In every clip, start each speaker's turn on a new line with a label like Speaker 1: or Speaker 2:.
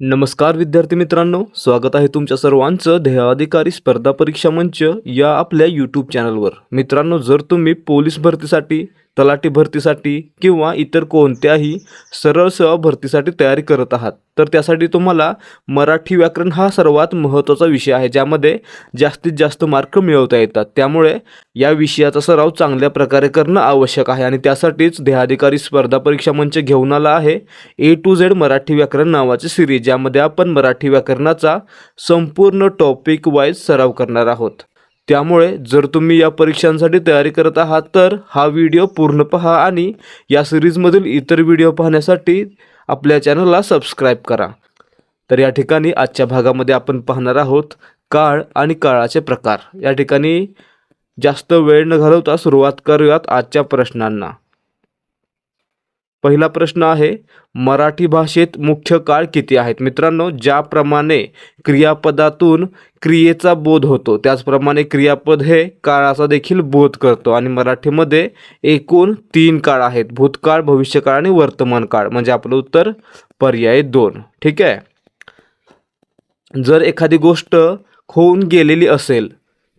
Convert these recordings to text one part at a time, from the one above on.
Speaker 1: नमस्कार विद्यार्थी मित्रांनो स्वागत आहे तुमच्या सर्वांचं ध्येयाधिकारी स्पर्धा परीक्षा मंच या आपल्या यूट्यूब चॅनलवर मित्रांनो जर तुम्ही पोलीस भरतीसाठी तलाठी भरतीसाठी किंवा इतर कोणत्याही सरळ सेवा भरतीसाठी तयारी करत आहात. तर त्यासाठी तुम्हाला मराठी व्याकरण हा सर्वात महत्त्वाचा विषय आहे ज्यामध्ये जास्तीत जास्त मार्क मिळवता येतात. त्यामुळे या विषयाचा सराव चांगल्या प्रकारे करणं आवश्यक आहे आणि त्यासाठीच देहाधिकारी स्पर्धा परीक्षा मंच घेऊन आला आहे ए टू झेड मराठी व्याकरण नावाची सिरीज ज्यामध्ये आपण मराठी व्याकरणाचा संपूर्ण टॉपिक वाईज सराव करणार आहोत. त्यामुळे जर तुम्ही या परीक्षांसाठी तयारी करत आहात तर हा व्हिडिओ पूर्ण पहा आणि या सिरीजमधील इतर व्हिडिओ पाहण्यासाठी आपल्या चॅनलला सबस्क्राईब करा. तर या ठिकाणी आजच्या भागामध्ये आपण पाहणार आहोत काळ आणि काळाचे प्रकार. या ठिकाणी जास्त वेळ न घालवता सुरुवात करूयात आजच्या प्रश्नांना. पहिला प्रश्न आहे मराठी भाषेत मुख्य काळ किती आहेत? मित्रांनो ज्याप्रमाणे क्रियापदातून क्रियेचा बोध होतो त्याचप्रमाणे क्रियापद हे काळाचा देखील बोध करतो. आणि मराठीमध्ये एकूण तीन काळ आहेत भूतकाळ भविष्यकाळ आणि वर्तमान काळ म्हणजे आपलं उत्तर पर्याय दोन. ठीक आहे? जर एखादी गोष्ट होऊन गेलेली असेल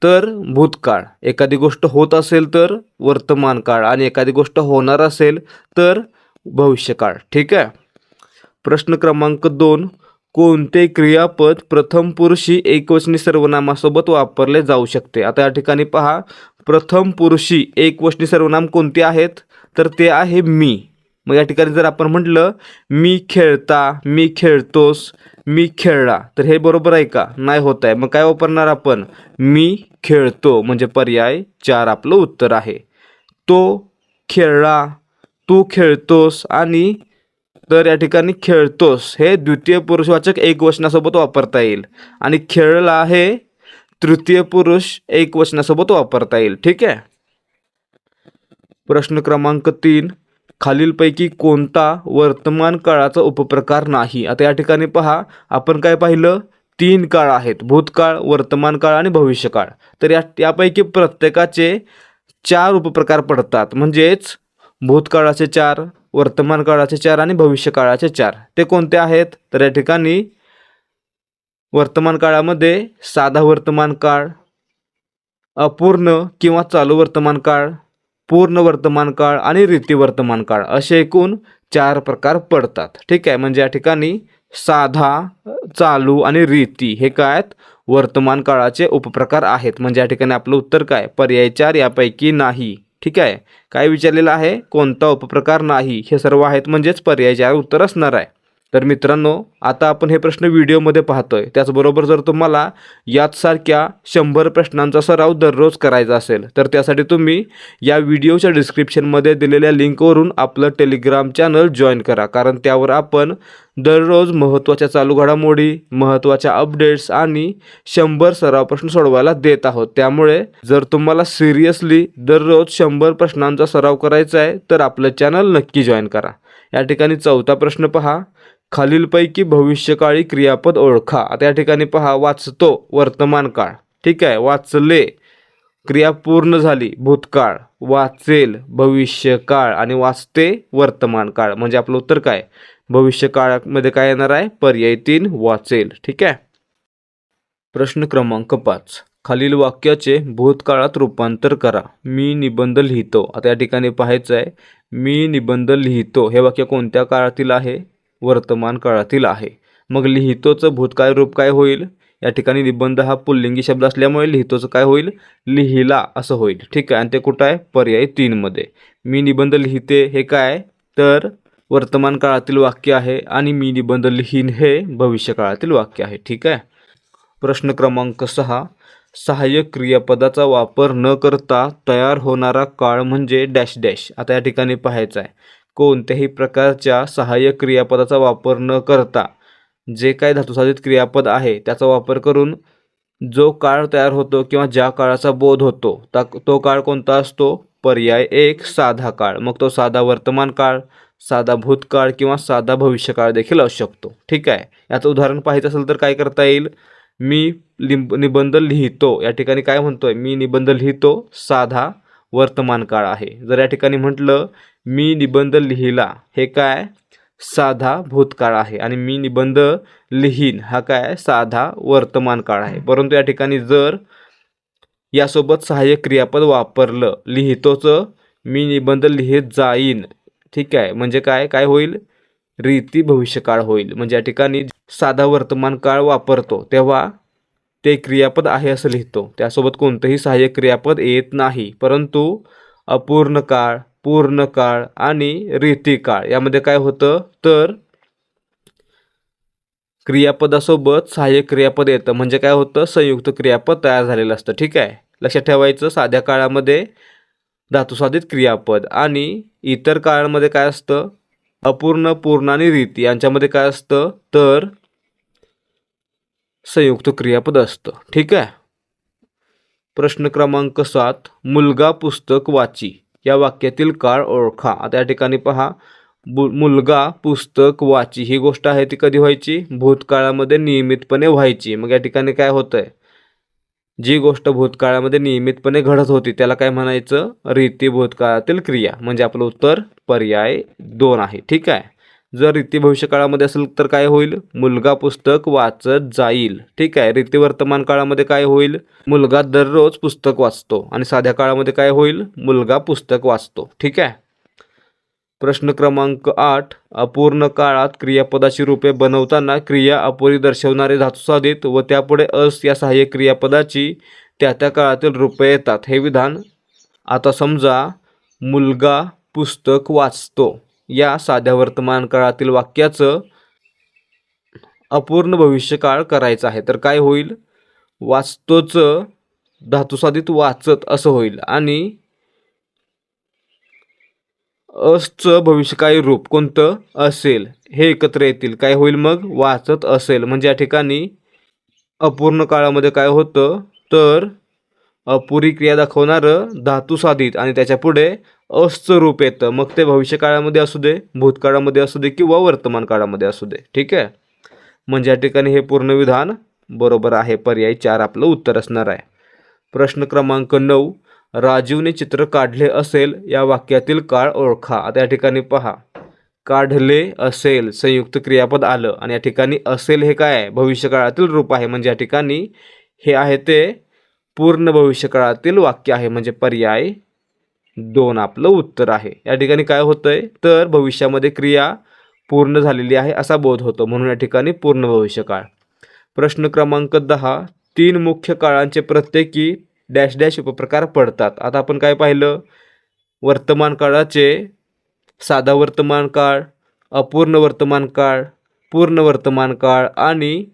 Speaker 1: तर भूतकाळ. एखादी गोष्ट होत असेल तर वर्तमान काळ आणि एखादी गोष्ट होणार असेल तर भविष्यकाळ. ठीक आहे? प्रश्न क्रमांक दोन. कोणते क्रियापद प्रथम पुरुषी एकवचनी सर्वनामासोबत वापरले जाऊ शकते? आता या ठिकाणी पहा. प्रथम पुरुषी एकवचनी सर्वनाम कोणते आहेत? तर ते आहे मी. मग या ठिकाणी जर आपण म्हटलं मी खेळता मी खेळतोस मी खेळला तर हे बरोबर आहे का? नाही होत आहे. मग काय वापरणार आपण? मी खेळतो. म्हणजे पर्याय चार आपलं उत्तर आहे. तो खेळला तू खेळतोस आणि तर या ठिकाणी खेळतोस हे द्वितीय पुरुषवाचक एकवचनासोबत वापरता येईल. आणि खेळला हे तृतीय पुरुष एकवचनासोबत वापरता येईल. ठीक आहे? प्रश्न क्रमांक तीन. खालीलपैकी कोणता वर्तमान काळाचा उपप्रकार नाही? आता या ठिकाणी पहा आपण काय पाहिलं? तीन काळ आहेत. भूतकाळ वर्तमान काळ आणि भविष्यकाळ. तर या यापैकी प्रत्येकाचे चार उपप्रकार पडतात. म्हणजेच भूतकाळाचे चार वर्तमान काळाचे चार आणि भविष्यकाळाचे चार. ते कोणते आहेत? तर या ठिकाणी वर्तमान काळामध्ये साधा वर्तमान काळ अपूर्ण किंवा चालू वर्तमान काळ पूर्ण वर्तमान काळ आणि रीती वर्तमान काळ असे एकूण चार प्रकार पडतात. ठीक आहे? म्हणजे या ठिकाणी साधा चालू आणि रीती हे काय आहेत? वर्तमान काळाचे उपप्रकार आहेत. म्हणजे या ठिकाणी आपलं उत्तर काय? पर्याय चार यापैकी नाही. ठीक आहे. काय विचारलेलं आहे? कोणता उपप्रकार नाही? हे सर्व आहेत म्हणजेच पर्याय चार उत्तर असणार आहे. तर मित्रांनो आता आपण हे प्रश्न व्हिडिओमध्ये पाहतोय. त्याचबरोबर जर तुम्हाला याचसारख्या शंभर प्रश्नांचा सराव दररोज करायचा असेल तर त्यासाठी तुम्ही या व्हिडिओच्या डिस्क्रिप्शनमध्ये दिलेल्या लिंकवरून आपलं टेलिग्राम चॅनल जॉईन करा. कारण त्यावर आपण दररोज महत्त्वाच्या चालू घडामोडी महत्त्वाच्या अपडेट्स आणि शंभर सराव प्रश्न सोडवायला देत आहोत. त्यामुळे जर तुम्हाला सिरियसली दररोज शंभर प्रश्नांचा सराव करायचा आहे तर आपलं चॅनल नक्की जॉईन करा. या ठिकाणी चौथा प्रश्न पहा. खालीलपैकी भविष्यकाळी क्रियापद ओळखा. आता या ठिकाणी पहा वाचतो वर्तमान काळ. ठीक आहे वाचले क्रिया पूर्ण झाली भूतकाळ. वाचेल भविष्यकाळ आणि वाचते वर्तमान काळ. म्हणजे आपलं उत्तर काय? भविष्यकाळामध्ये काय येणार आहे? पर्याय तीन वाचेल. ठीक आहे? प्रश्न क्रमांक पाच. खालील वाक्याचे भूतकाळात रूपांतर करा. मी निबंध लिहितो. आता या ठिकाणी पाहायचं आहे मी निबंध लिहितो. हे वाक्य कोणत्या काळातील आहे? वर्तमान काळातील आहे. मग लिहितोचं भूतकाळ रूप काय होईल? या ठिकाणी निबंध हा पुल्लिंगी शब्द असल्यामुळे लिहितोचं काय होईल? लिहिला असं होईल. ठीक आहे. आणि ते कुठं आहे? पर्याय तीनमध्ये मी निबंध लिहिते हे काय? तर वर्तमान काळातील वाक्य आहे आणि मी निबंध लिहीन हे भविष्य काळातील वाक्य आहे. ठीक आहे? प्रश्न क्रमांक सहा. सहाय्यक क्रियापदाचा वापर न करता तयार होणारा काळ म्हणजे डॅश डॅश. आता या ठिकाणी पाहायचा आहे. कोणत्याही प्रकारच्या सहाय्यक क्रियापदाचा वापर न करता जे काय धातुसाधित क्रियापद आहे त्याचा वापर करून जो काळ तयार होतो किंवा ज्या काळाचा बोध होतो ता तो काळ कोणता असतो? पर्याय एक साधा काळ. मग तो साधा वर्तमान काळ साधा भूतकाळ किंवा साधा भविष्यकाळ देखील असू शकतो. ठीक आहे? याचं उदाहरण पाहायचं असेल तर काय करता येईल? मी लिंब निबंध लिहितो. या ठिकाणी काय म्हणतोय? मी निबंध लिहितो साधा वर्तमान काळ आहे. जर या ठिकाणी म्हटलं मी निबंध लिहिला हे काय? साधा भूतकाळ आहे. आणि मी निबंध लिहीन हा काय? साधा वर्तमान काळ आहे. परंतु या ठिकाणी जर यासोबत सहाय्यक क्रियापद वापरलं लिहितोच मी निबंध लिहित जाईन. ठीक आहे. म्हणजे काय? काय होईल? रीती भविष्यकाळ होईल. म्हणजे या ठिकाणी साधा वर्तमान काळ वापरतो तेव्हा ते क्रियापद आहे असं लिहितो. त्यासोबत कोणतंही सहाय्यक क्रियापद येत नाही. परंतु अपूर्ण काळ पूर्ण काळ आणि रीती काळ. यामध्ये काय होतं? तर क्रियापदासोबत सहाय्यक क्रियापद येतं. म्हणजे काय होतं? संयुक्त क्रियापद तयार झालेलं असतं. ठीक आहे? लक्षात ठेवायचं साध्या काळामध्ये धातुसाधित क्रियापद आणि इतर काळामध्ये काय असतं? अपूर्ण पूर्ण आणि रीती यांच्यामध्ये काय असतं? तर संयुक्त क्रियापद असतं. ठीक आहे? प्रश्न क्रमांक सात मुलगा पुस्तक वाची. या वाक्यातील काळ ओळखा. आता या ठिकाणी पहा. बु मुलगा पुस्तक वाची. ही गोष्ट आहे ती कधी व्हायची? भूतकाळामध्ये नियमितपणे व्हायची. मग या ठिकाणी काय होतं आहे जी गोष्ट भूतकाळामध्ये नियमितपणे घडत होती त्याला काय म्हणायचं? रीती भूतकाळातील क्रिया. म्हणजे आपलं उत्तर पर्याय दोन आहे. ठीक आहे? जर रीती भविष्यकाळामध्ये असेल तर काय होईल? मुलगा पुस्तक वाचत जाईल. ठीक आहे. रीती वर्तमान काळामध्ये काय होईल? मुलगा दररोज पुस्तक वाचतो. आणि साध्या काळामध्ये काय होईल? मुलगा पुस्तक वाचतो. ठीक आहे? प्रश्न क्रमांक आठ. अपूर्ण काळात क्रियापदाची रूपे बनवताना क्रिया अपुरी दर्शवणारे धातू साधित व त्यापुढे अस या सहाय्यक क्रियापदाची त्या त्या काळातील रूपे येतात. हे विधान आता समजा मुलगा पुस्तक वाचतो. या साध्या वर्तमान काळातील वाक्याचं अपूर्ण भविष्यकाळ करायचं आहे. तर काय होईल? वाचतोचं धातुसाधित वाचत असं होईल. आणि असचं भविष्यकाळी रूप कोणतं? असेल. हे एकत्र येतील. काय होईल मग? वाचत असेल. म्हणजे या ठिकाणी अपूर्ण काळामध्ये काय होतं? तर अपुरी क्रिया दाखवणारं धातू साधित आणि त्याच्या पुढे असचं रूप येतं. मग ते भविष्यकाळामध्ये असू दे भूतकाळामध्ये असू दे किंवा वर्तमान काळामध्ये असू दे. ठीक आहे? म्हणजे या ठिकाणी हे पूर्ण विधान बरोबर आहे. पर्याय चार आपलं उत्तर असणार आहे. प्रश्न क्रमांक नऊ राजीवने चित्र काढले असेल या वाक्यातील काळ ओळखा. आता या ठिकाणी पहा. काढले असेल संयुक्त क्रियापद आलं. आणि या ठिकाणी असेल हे काय आहे? भविष्यकाळातील रूप आहे. म्हणजे या ठिकाणी हे आहे ते पूर्ण भविष्यकाळातील वाक्य आहे म्हणजे पर्याय दोन आपलं उत्तर आहे. या ठिकाणी काय होतंय? तर भविष्यामध्ये क्रिया पूर्ण झालेली आहे असा बोध होतो. म्हणून या ठिकाणी पूर्ण भविष्यकाळ. प्रश्न क्रमांक दहा. तीन मुख्य काळांचे प्रत्येकी डॅश डॅश उपप्रकार पडतात. आता आपण काय पाहिलं? वर्तमान काळाचे साधा वर्तमान काळ अपूर्ण वर्तमान काळ पूर्ण वर्तमान काळ आणि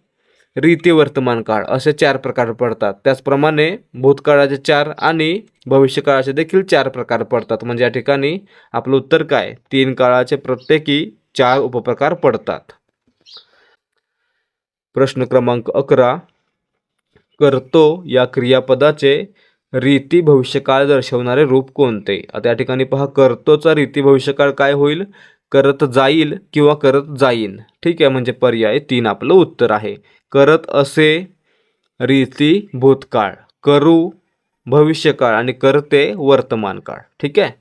Speaker 1: रीती वर्तमान काळ असे चार प्रकार पडतात. त्याचप्रमाणे भूतकाळाचे चार आणि भविष्यकाळाचे देखील चार प्रकार पडतात. म्हणजे या ठिकाणी आपलं उत्तर काय? तीन काळाचे प्रत्येकी चार उपप्रकार पडतात. प्रश्न क्रमांक अकरा. करतो या क्रियापदाचे रीती भविष्यकाळ दर्शवणारे रूप कोणते? आता या ठिकाणी पहा करतोचा रीती भविष्यकाळ काय होईल? करत जाईल किंवा करत जाईन. ठीक आहे म्हणजे पर्याय तीन आपलं उत्तर आहे. करत असे रीती भूतकाळ करू भविष्यकाळ आणि करते वर्तमान काळ ठीक आहे?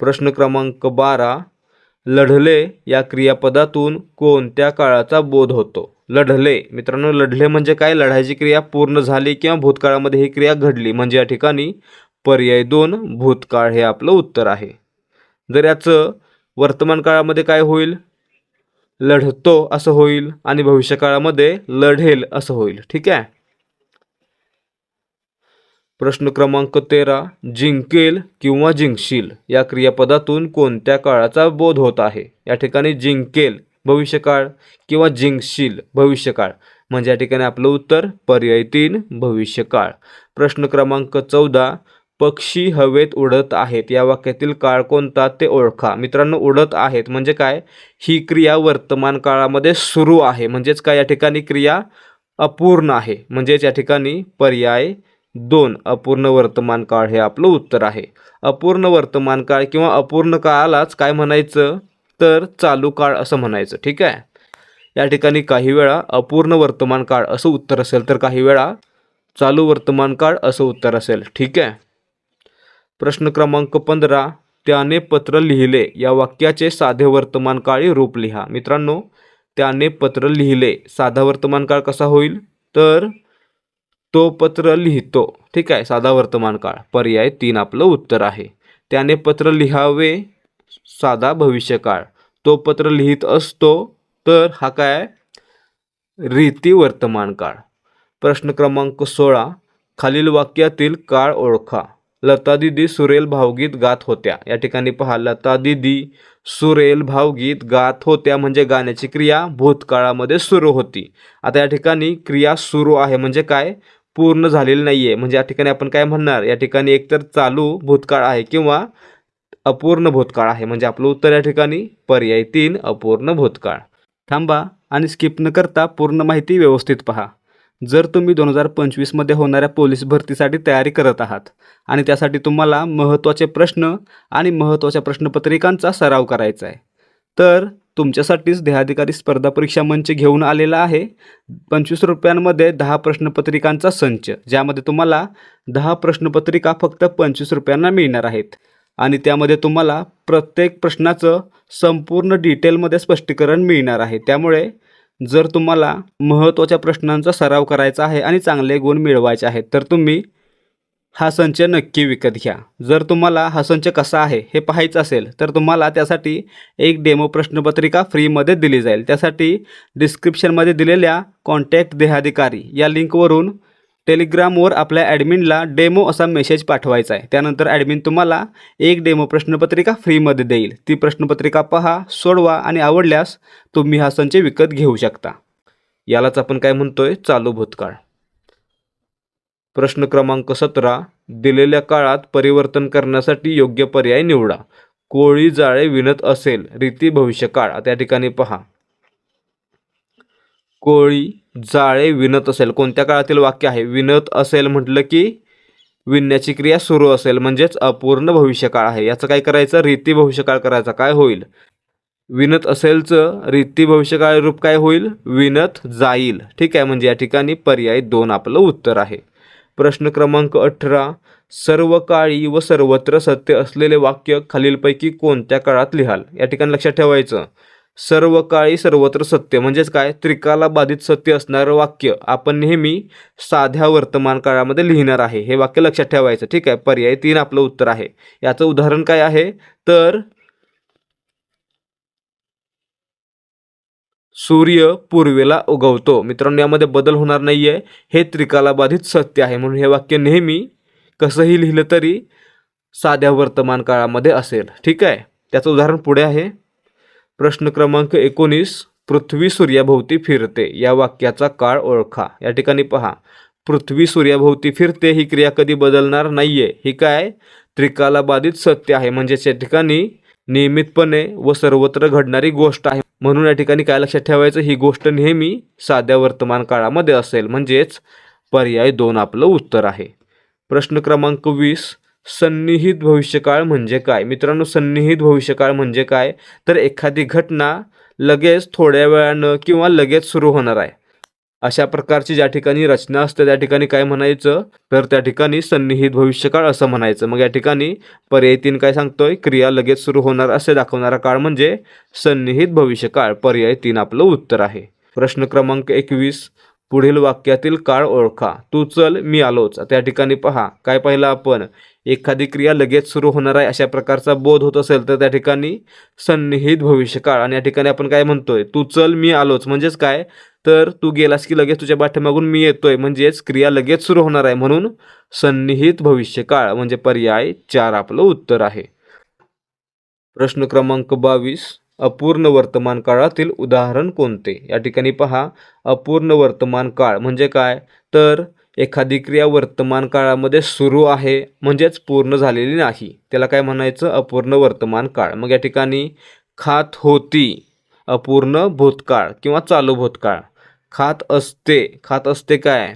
Speaker 1: प्रश्न क्रमांक बारा लढले या क्रियापदातून कोणत्या काळाचा बोध होतो? लढले मित्रांनो लढले म्हणजे काय? लढायची क्रिया पूर्ण झाली किंवा भूतकाळामध्ये ही क्रिया घडली म्हणजे या ठिकाणी पर्याय दोन भूतकाळ हे आपलं उत्तर आहे. जर याचं वर्तमान काळामध्ये काय होईल? लढतो असं होईल आणि भविष्यकाळामध्ये लढेल असं होईल. ठीक आहे? प्रश्न क्रमांक तेरा जिंकेल किंवा जिंकशील या क्रियापदातून कोणत्या काळाचा बोध होत आहे? या ठिकाणी जिंकेल भविष्यकाळ किंवा जिंकशील भविष्यकाळ म्हणजे या ठिकाणी आपलं उत्तर पर्याय तीन भविष्यकाळ प्रश्न क्रमांक चौदा पक्षी हवेत उडत आहेत. या वाक्यातील काळ कोणता ते ओळखा. मित्रांनो उडत आहेत म्हणजे काय? ही क्रिया वर्तमान काळामध्ये सुरू आहे. म्हणजेच काय? या ठिकाणी क्रिया अपूर्ण आहे. म्हणजेच या ठिकाणी पर्याय दोन. अपूर्ण वर्तमान काळ हे आपलं उत्तर आहे. अपूर्ण वर्तमान काळ किंवा अपूर्ण काळालाच काय म्हणायचं? तर चालू काळ असं म्हणायचं. ठीक आहे? या ठिकाणी काही वेळा अपूर्ण वर्तमान काळ असं उत्तर असेल तर काही वेळा चालू वर्तमान काळ असं उत्तर असेल. ठीक आहे? प्रश्न क्रमांक पंधरा त्याने पत्र लिहिले. या वाक्याचे साधे वर्तमान काळी रूप लिहा. मित्रांनो त्याने पत्र लिहिले. साधा वर्तमान काळ कसा होईल? तर तो पत्र लिहितो. ठीक आहे साधा वर्तमान काळ. पर्याय तीन आपलं उत्तर आहे. त्याने पत्र लिहावे साधा भविष्यकाळ तो पत्र लिहित असतो तर हा काय? रीती वर्तमान काळ. प्रश्न क्रमांक सोळा खालील वाक्यातील काळ ओळखा. लता दिदी सुरेल भावगीत गात होत्या. या ठिकाणी पहा लता दिदी सुरेल भावगीत गात होत्या म्हणजे गाण्याची क्रिया भूतकाळामध्ये सुरू होती. आता या ठिकाणी क्रिया सुरू आहे म्हणजे काय? पूर्ण झालेली नाही आहे म्हणजे या ठिकाणी आपण काय म्हणणार? या ठिकाणी एकतर चालू भूतकाळ आहे किंवा अपूर्ण भूतकाळ आहे. म्हणजे आपलं उत्तर या ठिकाणी पर्याय तीन अपूर्ण भूतकाळ. थांबा आणि स्किप न करता पूर्ण माहिती व्यवस्थित पहा. जर तुम्ही दोन हजार पंचवीसमध्ये होणाऱ्या पोलीस भरतीसाठी तयारी करत आहात आणि त्यासाठी तुम्हाला महत्त्वाचे प्रश्न आणि महत्त्वाच्या प्रश्नपत्रिकांचा सराव करायचा आहे तर तुमच्यासाठीच देहाधिकारी स्पर्धा परीक्षा मंच घेऊन आलेला आहे. पंचवीस रुपयांमध्ये दहा प्रश्नपत्रिकांचा संच ज्यामध्ये तुम्हाला दहा प्रश्नपत्रिका फक्त पंचवीस रुपयांना मिळणार आहेत. आणि त्यामध्ये तुम्हाला प्रत्येक प्रश्नाचं संपूर्ण डिटेलमध्ये स्पष्टीकरण मिळणार आहे. त्यामुळे जर तुम्हाला महत्त्वाच्या प्रश्नांचा सराव करायचा आहे आणि चांगले गुण मिळवायचे आहेत तर तुम्ही हा संच नक्की विकत घ्या. जर तुम्हाला हा संच कसा आहे हे पाहायचं असेल तर तुम्हाला त्यासाठी एक डेमो प्रश्नपत्रिका फ्रीमध्ये दिली जाईल. त्यासाठी डिस्क्रिप्शनमध्ये दिलेल्या कॉन्टॅक्ट देहाधिकारी या लिंकवरून टेलिग्रामवर आपल्या ॲडमिनला डेमो असा मेसेज पाठवायचा आहे. त्यानंतर ॲडमिन तुम्हाला एक डेमो प्रश्नपत्रिका फ्रीमध्ये देईल. ती प्रश्नपत्रिका पहा सोडवा आणि आवडल्यास तुम्ही हा संच विकत घेऊ शकता. यालाच आपण काय म्हणतोय? चालू भूतकाळ. प्रश्न क्रमांक सतरा दिलेल्या काळात परिवर्तन करण्यासाठी योग्य पर्याय निवडा. कोळी जाळे विणत असेल रीती भविष्यकाळ त्या ठिकाणी पहा. कोळी जाळे विणत असेल. कोणत्या काळातील वाक्य आहे? विणत असेल म्हटलं की विणण्याची क्रिया सुरू असेल. म्हणजेच अपूर्ण भविष्यकाळ आहे. याचं काय करायचं? रीती भविष्यकाळ करायचा. काय होईल? विणत असेलचं रीती भविष्यकाळ रूप काय होईल? विणत जाईल. ठीक आहे. म्हणजे या ठिकाणी पर्याय दोन आपलं उत्तर आहे. प्रश्न क्रमांक अठरा. सर्व काळी व सर्वत्र सत्य असलेले वाक्य खालीलपैकी कोणत्या काळात लिहाल? या ठिकाणी लक्षात ठेवायचं. सर्व काळी सर्वत्र सत्य. म्हणजेच काय? त्रिकाला बाधित सत्य असणारं वाक्य आपण नेहमी साध्या वर्तमान काळामध्ये लिहिणार आहे. हे वाक्य लक्षात ठेवायचं. ठीक आहे? पर्याय तीन आपलं उत्तर आहे. याचं उदाहरण काय आहे? तर सूर्य पूर्वेला उगवतो. मित्रांनो यामध्ये बदल होणार नाहीये. हे त्रिकालाबाधित सत्य आहे. म्हणून हे वाक्य नेहमी कसंही लिहिलं तरी साध्या वर्तमान काळामध्ये असेल. ठीक आहे? त्याचं उदाहरण पुढे आहे. प्रश्न क्रमांक एकोणीस पृथ्वी सूर्याभोवती फिरते या वाक्याचा काळ ओळखा. या ठिकाणी पहा. पृथ्वी सूर्याभोवती फिरते ही क्रिया कधी बदलणार नाही आहे ही काय? त्रिकालाबाधित सत्य आहे. म्हणजेच या ठिकाणी नियमितपणे व सर्वत्र घडणारी गोष्ट आहे. म्हणून या ठिकाणी काय लक्षात ठेवायचं? ही गोष्ट नेहमी साध्या वर्तमान काळामध्ये असेल. म्हणजेच पर्याय दोन आपलं उत्तर आहे. प्रश्न क्रमांक वीस सन्निहित भविष्यकाळ म्हणजे काय? मित्रांनो सन्निहित भविष्यकाळ म्हणजे काय? तर एखादी घटना लगेच थोड्या वेळानं किंवा लगेच सुरू होणार आहे. अशा प्रकारची ज्या ठिकाणी रचना असते त्या ठिकाणी काय म्हणायचं? तर त्या ठिकाणी सन्निहित भविष्यकाळ असं म्हणायचं. मग या ठिकाणी पर्याय तीन काय सांगतोय? क्रिया लगेच सुरू होणार असे दाखवणारा काळ म्हणजे सन्निहित भविष्यकाळ. पर्याय तीन आपलं उत्तर आहे. प्रश्न क्रमांक एकवीस. पुढील वाक्यातील काळ ओळखा. तू चल मी आलोच. त्या ठिकाणी पहा. काय पाहिलं आपण? एखादी क्रिया लगेच सुरू होणार आहे अशा प्रकारचा बोध होत असेल तर त्या ठिकाणी सन्निहित भविष्यकाळ. आणि या ठिकाणी आपण काय म्हणतोय? तू चल मी आलोच. म्हणजेच काय? तर तू गेलास की लगेच तुझ्या पाठीमागून मी येतोय. म्हणजेच क्रिया लगेच सुरू होणार आहे. म्हणून सन्निहित भविष्यकाळ म्हणजे पर्याय चार आपलं उत्तर आहे. प्रश्न क्रमांक बावीस. अपूर्ण वर्तमान काळातील उदाहरण कोणते? या ठिकाणी पहा अपूर्ण वर्तमान काळ म्हणजे काय? तर एखादी क्रिया वर्तमान काळामध्ये सुरू आहे म्हणजेच पूर्ण झालेली नाही. त्याला काय म्हणायचं? अपूर्ण वर्तमान काळ. मग या ठिकाणी खात होती अपूर्ण भूतकाळ किंवा चालू भूतकाळ. खात असते. खात असते काय?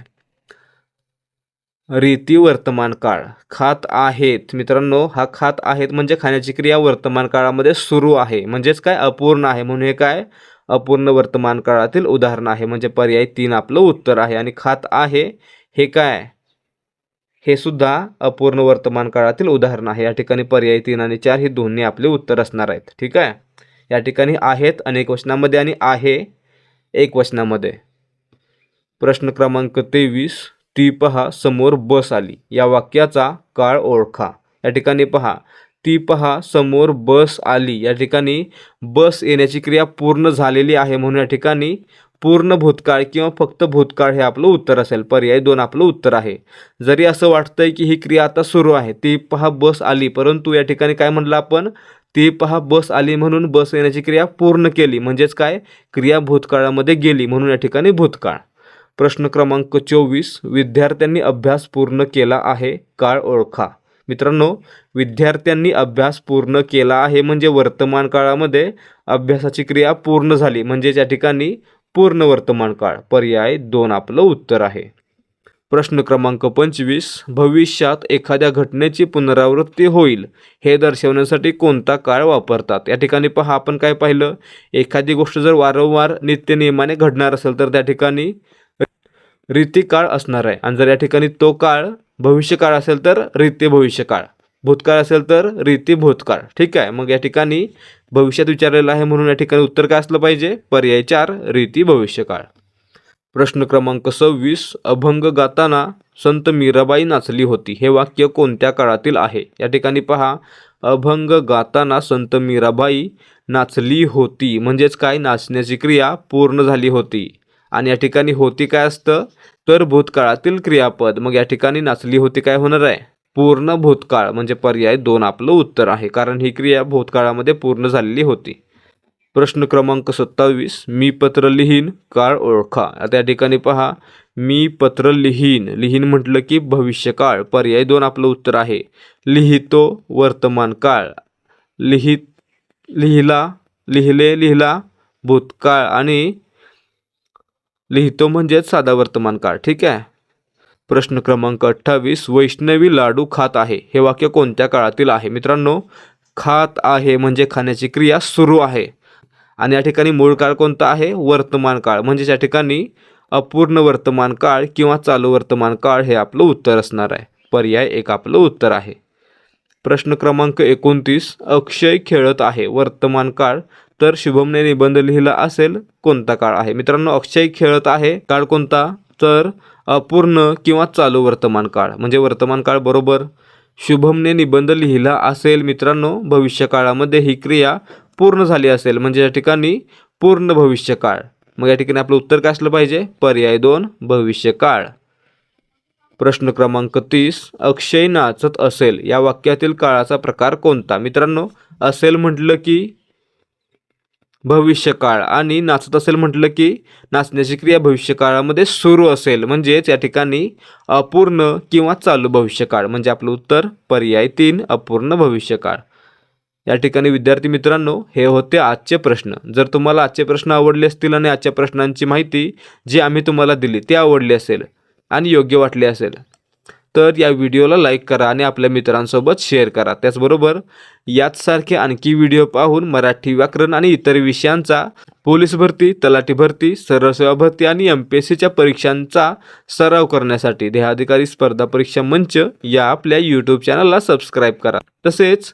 Speaker 1: रीती वर्तमान काळ. खात आहेत. मित्रांनो हा खात आहेत म्हणजे खाण्याची क्रिया वर्तमान काळामध्ये सुरू आहे. म्हणजेच काय? अपूर्ण आहे. म्हणून हे काय? अपूर्ण वर्तमान काळातील उदाहरण आहे. म्हणजे पर्याय तीन आपलं उत्तर आहे. आणि खात आहे. हे काय? हे सुद्धा अपूर्ण वर्तमान काळातील उदाहरण आहे. या ठिकाणी पर्याय तीन आणि चार ही दोन्ही आपले उत्तर असणार आहेत. ठीक आहे? या ठिकाणी आहेत अनेक वचनामध्ये आणि आहे एक वचनामध्ये. प्रश्न क्रमांक तेवीस. ती पहा समोर बस आली. या वाक्याचा काळ ओळखा. या ठिकाणी पहा ती पहा समोर बस आली. या ठिकाणी बस येण्याची क्रिया पूर्ण झालेली आहे म्हणून या ठिकाणी पूर्ण भूतकाळ किंवा फक्त भूतकाळ हे आपलं उत्तर असेल. पर्याय दोन आपलं उत्तर आहे. जरी असं वाटतंय की ही क्रिया आता सुरू आहे ती पहा बस आली. परंतु या ठिकाणी काय म्हणलं आपण? ती पहा बस आली म्हणून बस येण्याची क्रिया पूर्ण केली. म्हणजेच काय? क्रिया भूतकाळामध्ये गेली म्हणून या ठिकाणी भूतकाळ. प्रश्न क्रमांक चोवीस विद्यार्थ्यांनी अभ्यास पूर्ण केला आहे काळ ओळखा. मित्रांनो विद्यार्थ्यांनी अभ्यास पूर्ण केला आहे म्हणजे वर्तमान काळामध्ये अभ्यासाची क्रिया पूर्ण झाली म्हणजे या ठिकाणी पूर्ण वर्तमान काळ पर्याय दोन आपलं उत्तर आहे. प्रश्न क्रमांक पंचवीस भविष्यात एखाद्या घटनेची पुनरावृत्ती होईल हे दर्शवण्यासाठी कोणता काळ वापरतात? या ठिकाणी पहा आपण काय पाहिलं? एखादी गोष्ट जर वारंवार नित्यनियमाने घडणार असेल तर त्या ठिकाणी रीती काळ असणार आहे. आणि जर या ठिकाणी तो काळ भविष्यकाळ असेल तर रीती भविष्यकाळ. भूतकाळ असेल तर रीती भूतकाळ. ठीक आहे? मग या ठिकाणी भविष्यात विचारलेलं आहे म्हणून या ठिकाणी उत्तर काय असलं पाहिजे? पर्याय चार रीती भविष्यकाळ. प्रश्न क्रमांक सव्वीस अभंग गाताना संत मीराबाई नाचली होती. हे वाक्य कोणत्या काळातील आहे? या ठिकाणी पहा. अभंग गाताना संत मीराबाई नाचली होती. म्हणजेच काय? नाचण्याची क्रिया पूर्ण झाली होती. आणि या ठिकाणी होती काय असतं? तर भूतकाळातील क्रियापद. मग या ठिकाणी नाचली होती काय होणार आहे? पूर्ण भूतकाळ म्हणजे पर्याय दोन आपलं उत्तर आहे. कारण ही क्रिया भूतकाळामध्ये पूर्ण झालेली होती. प्रश्न क्रमांक सत्तावीस मी पत्र लिहीन काळ ओळखा. आता या ठिकाणी पहा मी पत्र लिहीन. लिहीन म्हटलं की भविष्यकाळ पर्याय दोन आपलं उत्तर आहे. लिहितो वर्तमान काळ. लिहित लिहिला लिहिले लिहिला भूतकाळ आणि लिहितो म्हणजेच साधा वर्तमान काळ. ठीक आहे? प्रश्न क्रमांक अठ्ठावीस वैष्णवी लाडू खात आहे. हे वाक्य कोणत्या काळातील आहे? मित्रांनो खात आहे म्हणजे खाण्याची क्रिया सुरू आहे. आणि या ठिकाणी मूळ काळ कोणता आहे? वर्तमान काळ. म्हणजेच या ठिकाणी अपूर्ण वर्तमान काळ किंवा चालू वर्तमान काळ हे आपलं उत्तर असणार आहे. पर्याय एक आपलं उत्तर आहे. प्रश्न क्रमांक एकोणतीस अक्षय खेळत आहे. वर्तमान काळ तर शुभमने निबंध लिहिला असेल कोणता काळ आहे? मित्रांनो अक्षय खेळत आहे. काळ कोणता? तर अपूर्ण किंवा चालू वर्तमान काळ. म्हणजे वर्तमान काळ बरोबर. शुभमने निबंध लिहिला असेल मित्रांनो भविष्यकाळामध्ये ही क्रिया पूर्ण झाली असेल. म्हणजे या ठिकाणी पूर्ण भविष्यकाळ. मग या ठिकाणी आपलं उत्तर काय असलं पाहिजे? पर्याय दोन भविष्यकाळ. प्रश्न क्रमांक तीस अक्षय नाचत असेल. या वाक्यातील काळाचा प्रकार कोणता? मित्रांनो असेल म्हटलं की भविष्यकाळ. आणि नाचत असेल म्हटलं की नाचण्याची क्रिया भविष्यकाळामध्ये सुरू असेल. म्हणजेच या ठिकाणी अपूर्ण किंवा चालू भविष्यकाळ. म्हणजे आपलं उत्तर पर्याय तीन अपूर्ण भविष्यकाळ. या ठिकाणी विद्यार्थी मित्रांनो हे होते आजचे प्रश्न. जर तुम्हाला आजचे प्रश्न आवडले असतील आणि आजच्या प्रश्नांची माहिती जी आम्ही तुम्हाला दिली ती आवडली असेल आणि योग्य वाटली असेल तर या व्हिडिओला लाईक करा आणि आपल्या मित्रांसोबत शेअर करा. त्याचबरोबर याचसारखे आणखी व्हिडिओ पाहून मराठी व्याकरण आणि इतर विषयांचा पोलीस भरती तलाठी भरती सरळ सेवा भरती आणि एम पी एस सीच्या परीक्षांचा सराव करण्यासाठी देहाधिकारी स्पर्धा परीक्षा मंच या आपल्या यूट्यूब चॅनलला सबस्क्राईब करा. तसेच